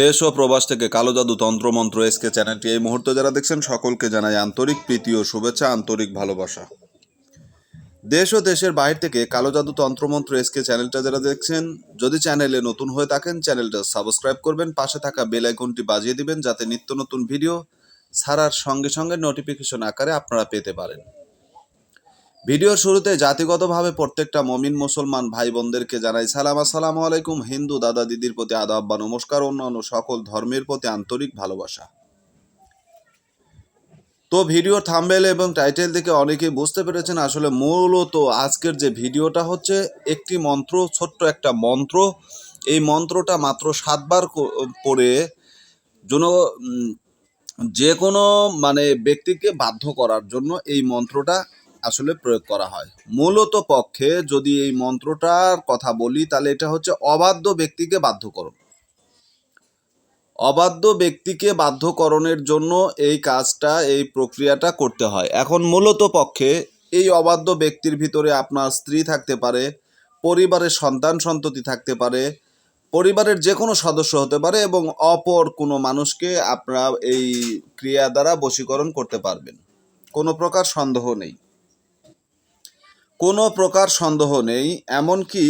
দেশ ও প্রবাস থেকে কালো জাদু তন্ত্রমন্ত্র এসকে চ্যানেলটি এই মুহূর্তে যারা দেখছেন, সকলকে জানাই আন্তরিক প্রীতি ও শুভেচ্ছা, আন্তরিক ভালোবাসা। দেশ ও দেশের বাইরে থেকে কালো জাদু তন্ত্রমন্ত্র এসকে চ্যানেলটা যারা দেখছেন, যদি চ্যানেলে নতুন হয়ে থাকেন, চ্যানেলটা সাবস্ক্রাইব করবেন, পাশে থাকা বেল আইকনটি বাজিয়ে দিবেন, যাতে নিত্য নতুন ভিডিও ছাড়ার সঙ্গে সঙ্গে নোটিফিকেশন আকারে আপনারা পেতে পারেন। ভিডিওর শুরুতে জাতিগতভাবে প্রত্যেকটা মমিন মুসলমান ভাই বোনদেরকে জানাই সালাম। আসসালামু আলাইকুম, হিন্দু দাদা দিদির প্রতি আদাব বা নমস্কার, অন্যান্য সকল ধর্মের প্রতি আন্তরিক ভালোবাসা। তো ভিডিও থাম্বেল এবং টাইটেল দেখে অনেকেই বুঝতে পেরেছেন আসলে মূলত আজকের যে ভিডিওটা হচ্ছে একটি মন্ত্র, ছোট্ট একটা মন্ত্র। এই মন্ত্রটা মাত্র সাতবার পড়ে যেন যে কোনো মানে ব্যক্তিকে বাধ্য করার জন্য এই মন্ত্রটা আসলে প্রয়োগ করা হয়। মূলত পক্ষে যদি এই মন্ত্রটার কথা বলি, তাহলে এটা হচ্ছে অবাধ্য ব্যক্তিকে বাধ্যকরণ। অবাধ্য ব্যক্তিকে বাধ্যকরণের জন্য এই কাজটা, এই প্রক্রিয়াটা করতে হয়। এখন মূলত পক্ষে এই অবাধ্য ব্যক্তির ভিতরে আপনার স্ত্রী থাকতে পারে, পরিবারের সন্তান সন্ততি থাকতে পারে, পরিবারের যে কোনো সদস্য হতে পারে এবং অপর কোনো মানুষকে আপনারা এই ক্রিয়া দ্বারা বশীকরণ করতে পারবেন। কোনো প্রকার সন্দেহ নেই। কোনো প্রকার সন্দেহ নেই, এমনকি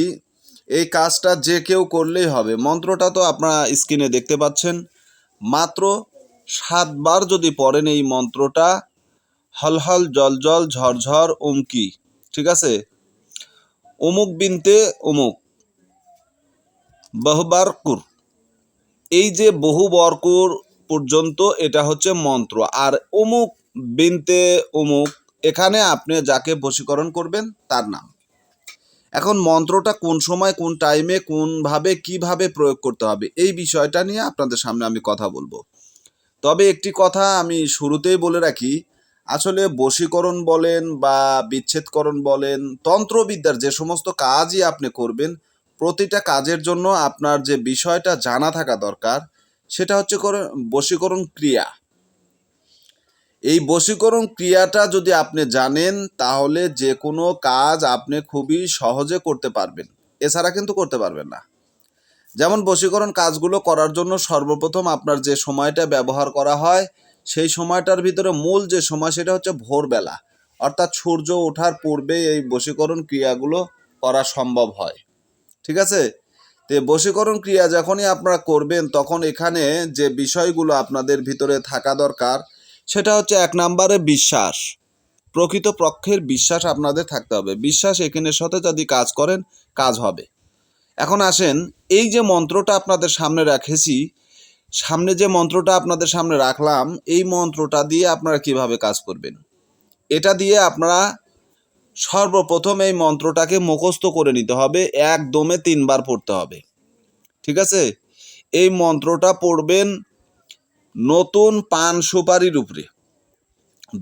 এই কাজটা যে কেউ করলেই হবে। মন্ত্রটা তো আপনারা স্ক্রিনে দেখতে পাচ্ছেন। মাত্র সাতবার যদি পড়েন এই মন্ত্রটা হলহল জলজল ঝরঝর উমকি, ঠিক আছে? অমুক বিনতে অমুক বহুবার কুর। এই যে বহু বরকুর পর্যন্ত এটা হচ্ছে মন্ত্র। আর অমুক বিনতে অমুক এখানে আপনি যাকে বশীকরণ করবেন, তার নাম। এখন মন্ত্রটা কোন সময়, কোন টাইমে কোনভাবে, কীভাবে প্রয়োগ করতে হবে, এই বিষয়টা নিয়ে আপনাদের সামনে আমি কথা বলব। তবে একটি কথা আমি শুরুতেই বলে রাখি, আসলে বশীকরণ বলেন বা বিচ্ছেদকরণ বলেন, তন্ত্রবিদ্যার যে সমস্ত কাজই আপনি করবেন, প্রতিটা কাজের জন্য আপনার যে বিষয়টা জানা থাকা দরকার, সেটা হচ্ছে করে বশীকরণ ক্রিয়া। এই বশীকরণ ক্রিয়াটা যদি আপনি জানেন, তাহলে যে কোনো কাজ আপনি খুবই সহজে করতে পারবেন। এছাড়া কিন্তু করতে পারবেন না। যেমন বশীকরণ কাজগুলো করার জন্য সর্বপ্রথম আপনার যে সময়টা ব্যবহার করা হয়, সেই সময়টার ভিতরে মূল যে সময় সেটা হচ্ছে ভোরবেলা। অর্থাৎ সূর্য ওঠার পূর্বে এই বশীকরণ ক্রিয়াগুলো করা সম্ভব হয়। ঠিক আছে? তো বশীকরণ ক্রিয়া যখনই আপনারা করবেন, তখন এখানে যে বিষয়গুলো আপনাদের ভিতরে থাকা দরকার সেটা হচ্ছে এক নম্বরে বিশ্বাস। প্রকৃত পক্ষের বিশ্বাস আপনাদের থাকতে হবে। বিশ্বাস এখানের সাথে যদি কাজ করেন, কাজ হবে। এখন আসেন, এই যে মন্ত্রটা আপনাদের সামনে রেখেছি, সামনে যে মন্ত্রটা আপনাদের সামনে রাখলাম, এই মন্ত্রটা দিয়ে আপনারা কীভাবে কাজ করবেন? এটা দিয়ে আপনারা সর্বপ্রথম এই মন্ত্রটাকে মুখস্থ করে নিতে হবে, একদমে তিনবার পড়তে হবে। ঠিক আছে? এই মন্ত্রটা পড়বেন নতুন পান সুপারির উপরে।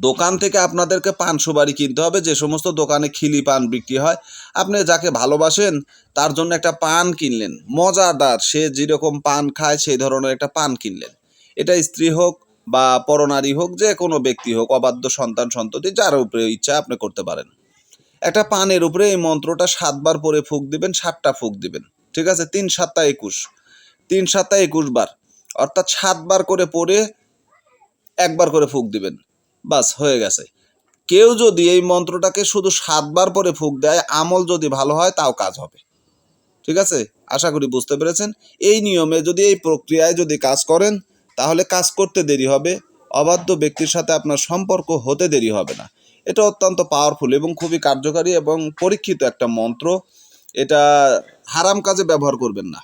দোকান থেকে আপনাদেরকে পান সুপারি কিনতে হবে, যে সমস্ত দোকানে খিলি পান বিক্রি হয়। আপনি যাকে ভালোবাসেন, তার জন্য একটা পান কিনলেন, মজাদার, সে যেরকম পান খায়, সেই ধরনের একটা পান কিনলেন। এটা স্ত্রী হোক বা পরনারী হোক, যে কোনো ব্যক্তি হোক, অবাধ্য সন্তান, সন্ততি, যার উপরে ইচ্ছা আপনি করতে পারেন। একটা পানের উপরে এই মন্ত্রটা সাতবার পরে ফুক দিবেন, সাতটা ফুক দিবেন, ঠিক আছে? তিন সাতটা একুশ। তিন সাতটা একুশ বার। অর্থাৎ সাতবার করে পড়ে একবার করে ফুক দিবেন। বাস, হয়ে গেছে। কেউ যদি এই মন্ত্রটাকে শুধু সাতবার পরে ফুক দেয়, আমল যদি ভালো হয়, তাও কাজ হবে। ঠিক আছে? আশা করি বুঝতে পেরেছেন? এই নিয়মে যদি এই প্রক্রিয়ায় যদি কাজ করেন, তাহলে কাজ করতে দেরি হবে। অবাধ্য ব্যক্তির সাথে আপনার সম্পর্ক হতে দেরি হবে না। এটা অত্যন্ত পাওয়ারফুল এবং খুবই কার্যকারী এবং পরীক্ষিত একটা মন্ত্র। এটা হারাম কাজে ব্যবহার করবেন না।